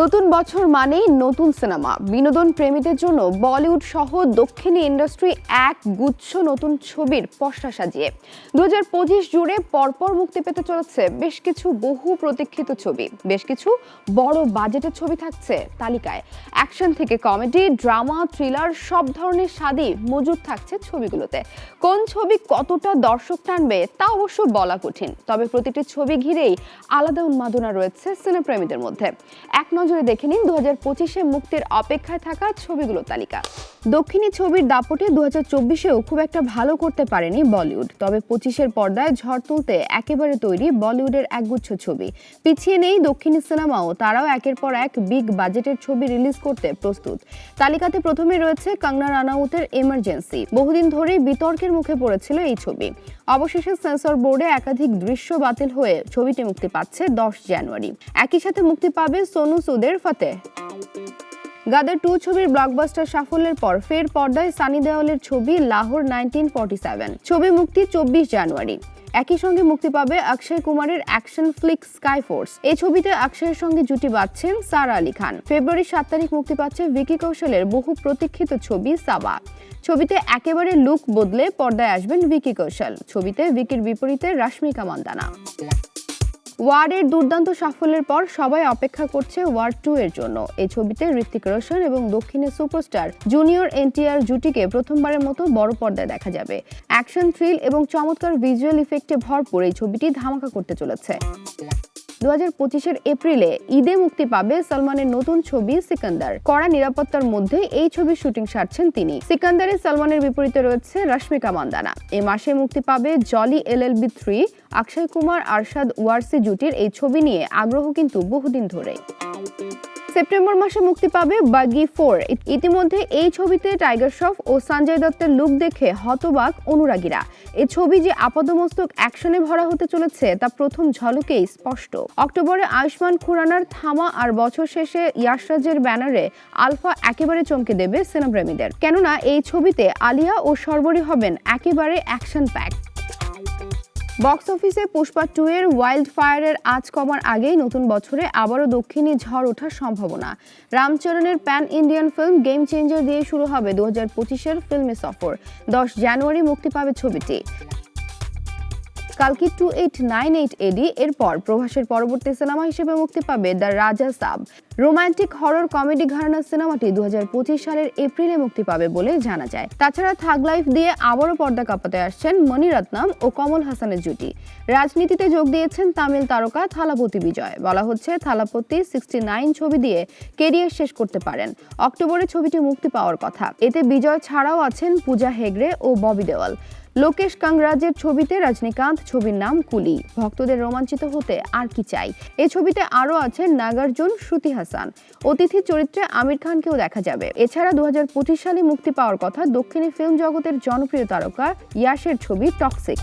নতুন বছর মানেই নতুন সিনেমা। বিনোদন প্রেমীদের জন্য বলিউড সহ দক্ষিণী ইন্ডাস্ট্রি এক গুচ্ছ নতুন ছবির পসরা সাজিয়ে। দু জুড়ে পরপর মুক্তি পেতে চলেছে বেশ কিছু বহু প্রতীক্ষিত ছবি। বেশ কিছু বড় বাজেটের ছবি থাকছে তালিকায়। অ্যাকশন থেকে কমেডি, ড্রামা, থ্রিলার সব ধরনের স্বাদই মজুদ থাকছে ছবিগুলোতে। কোন ছবি কতটা দর্শক টানবে তা অবশ্য বলা কঠিন। তবে প্রতিটি ছবি ঘিরেই আলাদা উন্মাদনা রয়েছে সিনেপ্রেমীদের মধ্যে। এক নজরে দেখে নিন দু হাজার মুক্তির অপেক্ষায় থাকা ছবিগুলোর তালিকা। দক্ষিণী ছবির দাপটে দু হাজার চব্বিশেও খুব একটা ভালো করতে পারেনি বলিউড। তবে পঁচিশের পর্দায় ঝড় তুলতে একেবারে তৈরি বলিউডের একগুচ্ছ ছবি। পিছিয়ে নেই দক্ষিণী সিনেমাও, তারাও একের পর এক বিগ বাজেটের ছবি রিলিজ করতে প্রস্তুত। তালিকাতে প্রথমে রয়েছে কাঙ্গনা রানাউতের এমার্জেন্সি। বহুদিন ধরেই বিতর্কের মুখে পড়েছিল এই ছবি। অবশেষে সেন্সর বোর্ডে একাধিক দৃশ্য বাতিল হয়ে ছবিটি মুক্তি পাচ্ছে দশ জানুয়ারি। একই সাথে মুক্তি পাবে সোনু সুদের ফতেহ গাদার টু ছবির ব্লকবাস্টার সাফল্যের পর ফের পর্দায় সানি দেওয়ালের ছবি লাহোর নাইনটিন ছবি মুক্তি চব্বিশ জানুয়ারি। একই সঙ্গে মুক্তি পাবে অক্ষয় কুমারের অ্যাকশন ফ্লিক স্কাই ফোর্স এই ছবিতে অক্ষয়ের সঙ্গে জুটি বাঁধছেন সারা আলী খান। ফেব্রুয়ারি সাত তারিখ মুক্তি পাচ্ছে ভিকি কৌশলের বহু প্রতীক্ষিত ছবি সাবা। ছবিতে একেবারে লুক বদলে পর্দায় আসবেন ভিকি কৌশল। ছবিতে ভিকির বিপরীতে রাশ্মিকা মান্দানা। ওয়ার্ডের দুর্দান্ত সাফল্যের পর সবাই অপেক্ষা করছে ওয়ার্ড টু এর জন্য। এই ছবিতে ঋত্বিক রোশন এবং দক্ষিণের সুপারস্টার জুনিয়র এনটিআর জুটিকে প্রথমবারের মতো বড় পর্দায় দেখা যাবে। অ্যাকশন থ্রিল এবং চমৎকার ভিজুয়াল ইফেক্টে ভরপুর এই ছবিটি ধামাকা করতে চলেছে। দু হাজার পঁচিশের এপ্রিলে ঈদে মুক্তি পাবে সালমানের নতুন ছবি সিকান্দার। কড়া নিরাপত্তার মধ্যে এই ছবির শুটিং সারছেন তিনি। সিকান্দারে সালমানের বিপরীতে রয়েছে রশ্মিকা মান্দানা। এ মাসে মুক্তি পাবে Jolly L L B three, Akshay Kumar, Arshad Warsi জুটির এই ছবি নিয়ে আগ্রহ কিন্তু বহুদিন ধরেই। সেপ্টেম্বর মাসে মুক্তি পাবে বাগি ফোর। ইতিমধ্যে এই ছবিতে টাইগার শ্রফ ও সঞ্জয় দত্তের লুক দেখে হতবাক অনুরাগীরা। এই ছবি যে আপাদমস্তক অ্যাকশনে ভরা হতে চলেছে, তা প্রথম ঝলকেই স্পষ্ট। অক্টোবরে আয়ুষ্মান খুরানার থামা আর বছর শেষে ইয়াশরাজের ব্যানারে আলফা একেবারে চমকে দেবে সিনেপ্রেমীদের। কেননা এই ছবিতে আলিয়া ও সর্বরী হবেন একেবারে অ্যাকশন প্যাক। বক্স অফিসে পুষ্পা টু এর ওয়াইল্ড ফায়ারের আজ কমার আগেই নতুন বছরে আবারও দক্ষিণী ঝড় ওঠার সম্ভাবনা। রামচরণের pan Indian film game changer দিয়ে শুরু হবে দু হাজার পঁচিশের ফিল্মে সফর। দশ জানুয়ারি মুক্তি পাবে ছবিটি। কালকি two eight nine eight AD এরপর প্রভাসের পরবর্তী সিনেমা হিসেবে মুক্তি পাবে the Raja Saab. Romantic horror comedy ঘরানা সিনেমাটি দু সালের এপ্রিলে মুক্তি পাবে বলে জানা যায়। তাছাড়া থাগ লাইফ দিয়ে আবারও পর্দা কাঁপাতে আসছেন মণিরত্নম ও কমল হাসানের জুটি। রাজনীতিতে যোগ দিয়েছেন তামিল তারকা থালাপতি বিজয়। বলা হচ্ছে থালাপতি সিক্সটি নাইন ছবি দিয়ে কেরিয়ার শেষ করতে পারেন। অক্টোবরে ছবিটি মুক্তি পাওয়ার কথা। এতে বিজয় ছাড়াও আছেন পূজা হেগড়ে ও ববি দেওয়াল। লোকেশ কাংরাজের ছবিতে রজনীকান্ত, ছবির নাম কুলি। ভক্তদের রোমাঞ্চিত হতে আর কি চাই? এ ছবিতে আরও আছে নাগার্জুন, শ্রুতি হাসান। অতিথি চরিত্রে আমির খানকেও দেখা যাবে। এছাড়া দু সালে মুক্তি পাওয়ার কথা দক্ষিণী ফিল্ম জগতের জনপ্রিয় তারকা ইয়াসের ছবি টক্সিক